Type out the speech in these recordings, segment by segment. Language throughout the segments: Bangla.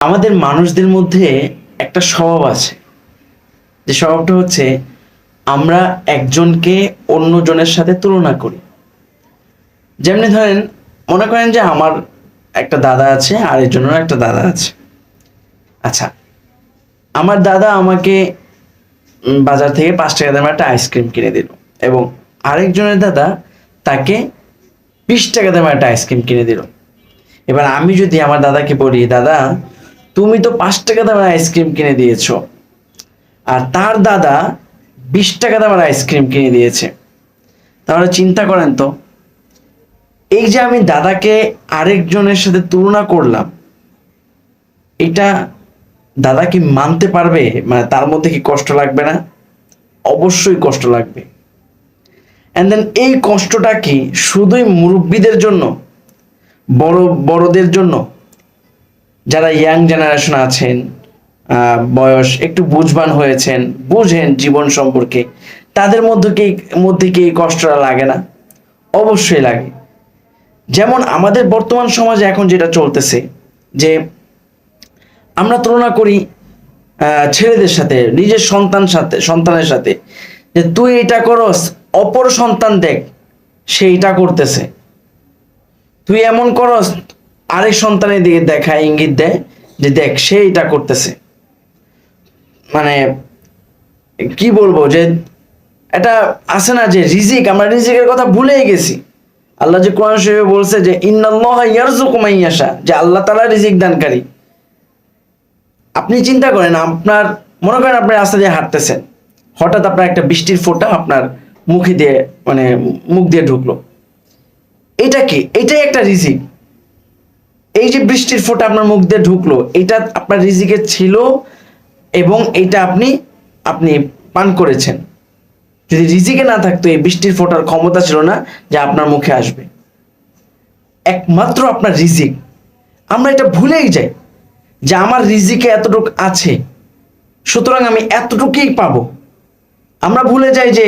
আমাদের মানুষদের মধ্যে একটা স্বভাব আছে। যে স্বভাবটা হচ্ছে, আমরা একজনকে অন্যজনের সাথে তুলনা করি। যেমনি ধরেন, মনে করেন যে আমার একটা দাদা আছে আর একজনের একটা দাদা আছে। আচ্ছা আমার দাদা আমাকে বাজার থেকে পাঁচ টাকা দামের একটা আইসক্রিম কিনে দিল এবং আরেকজনের দাদা তাকে বিশ টাকা দামের একটা আইসক্রিম কিনে দিল। এবার আমি যদি আমার দাদাকে বলি, দাদা তুমি তো পাঁচ টাকা দামের আইসক্রিম কিনে দিয়েছ। আর তার দাদা বিশ টাকা দামের আইসক্রিম কিনে দিয়েছে। তাহলে চিন্তা করেন তো, এই যে আমি দাদাকে আরেকজনের সাথে তুলনা করলাম, এটা দাদা কি মানতে পারবে? মানে তার মধ্যে কি কষ্ট লাগবে না? অবশ্যই কষ্ট লাগবে। অ্যান্ড দেন এই কষ্টটা কি শুধুই মুরব্বীদের জন্য, বড় বড়দের জন্য? যারা ইয়াং জেনারেশন আছেন বয়স একটু বুঝবান হয়েছেন, বুঝেন জীবন সম্পর্কে, তাদের মধ্যে কি মধ্যে কি এই কষ্টটা লাগে না? অবশ্যই লাগে। যেমন আমাদের বর্তমান সমাজে এখন যেটা চলতেছে, যে আমরা তুলনা করি ছেলেদের সাথে, নিজের সন্তান সাথে, সন্তানের সাথে, যে তুই এটা করস, অপর সন্তান দেখ সে এটা করতেছে। তুই এমন করস আরেক সন্তানের দিকে দেখায়, ইঙ্গিত দেয় যে দেখ, সে এটা করতেছে। মানে কি বলব যে, এটা আছে না যে রিজিক, আমরা রিজিকের কথা ভুলেই গেছি। আল্লাহ যে কোরআন শরীফে বলছে যে, ইন্নাল্লাহ যে আল্লাহ তাআলা রিজিক দানকারী। আপনি চিন্তা করেন, আপনার, মনে করেন আপনি রাস্তা দিয়ে হাঁটতেছেন। হঠাৎ আপনার একটা বৃষ্টির ফোঁটা আপনার মুখে দিয়ে মানে মুখ দিয়ে ঢুকলো। এটা কি? এটাই একটা রিজিক। এই যে বৃষ্টির ফোঁটা আপনার মুখ দিয়ে ঢুকলো, এটা আপনার রিজিকে ছিল এবং এটা আপনি আপনি পান করেছেন। যদি রিজিকে না থাকতো, এই বৃষ্টির ফোঁটার ক্ষমতা ছিল না যে আপনার মুখে আসবে। একমাত্র আপনার রিজিক। আমরা এটা ভুলেই যাই যে আমার রিজিকে এতটুক আছে, সুতরাং আমি এতটুকুই পাব। আমরা ভুলে যাই যে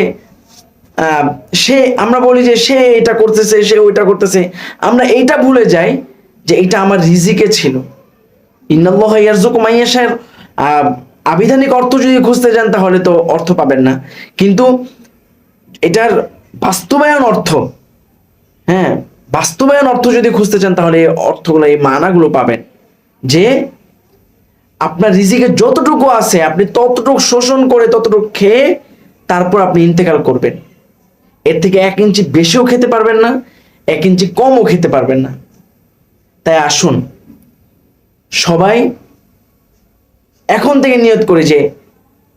সে, আমরা বলি যে সে এটা করতেছে, সে ওইটা করতেছে। আমরা এইটা ভুলে যাই যে এটা আমার রিজিকে ছিল। ইন্নাল্লাহ ইয়ারযুকু মান ইয়াশার। আহ, আবিধানিক অর্থ যদি খুঁজতে যান তাহলে তো অর্থ পাবেন না। কিন্তু এটার বাস্তবায়ন অর্থ হ্যাঁ বাস্তবায়ন অর্থ যদি খুঁজতে চান তাহলে এই অর্থগুলো এই মানাগুলো পাবেন। যে আপনার রিজিকে যতটুকু আছে আপনি ততটুকু শোষণ করে ততটুকু খেয়ে তারপর আপনি ইন্তেকাল করবেন। এর থেকে এক ইঞ্চি বেশিও খেতে পারবেন না এক ইঞ্চি কমও খেতে পারবেন না। তাই আসুন। সবাই এখন থেকে নিয়ত করি যে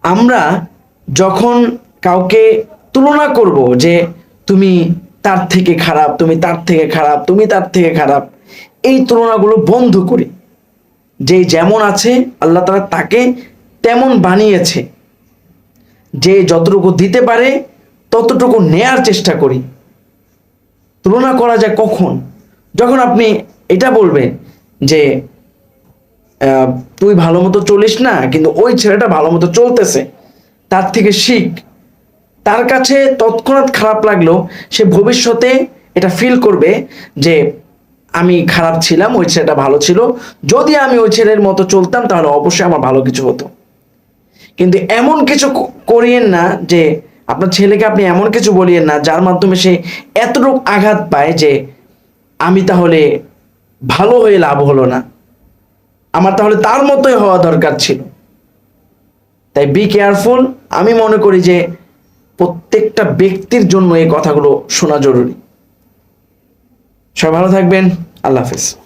আমরা যখন কাউকে তুলনা করব যে তুমি তার থেকে খারাপ, তুমি তার থেকে খারাপ, তুমি তার থেকে খারাপ, এই তুলনাগুলো বন্ধ করি। যে যেমন আছে, আল্লাহ তালা তাকে তেমন বানিয়েছে। যে যতটুকু দিতে পারে, ততটুকু নেয়ার চেষ্টা করি। তুলনা করা যায় কখন? যখন আপনি এটা বলবে যে তুই ভালো মতো চলিস না, কিন্তু ওই ছেলেটা ভালো মতো চলতেছে। তার থেকে শিখ। তার কাছে তৎক্ষণাৎ খারাপ লাগল, সে ভবিষ্যতে এটা ফিল করবে যে, আমি খারাপ ছিলাম, ওই ছেলেটা ভালো ছিল। যদি আমি ওই ছেলের মতো চলতাম, তাহলে অবশ্যই আমার ভালো কিছু হতো। কিন্তু এমন কিছু করিয়েন না যে, আপনার ছেলেকে আপনি এমন কিছু বলিয়েন না, যার মাধ্যমে সে এতটুকু আঘাত পায় যে, আমি তাহলে ভালো হয়ে লাভ হলো না। আমার তাহলে তার মতোই হওয়া দরকার ছিল। তাই বি কেয়ারফুল আমি মনে করি যে প্রত্যেকটা ব্যক্তির জন্য এই কথাগুলো শোনা জরুরি। সবাই ভালো থাকবেন, আল্লাহ হাফেজ।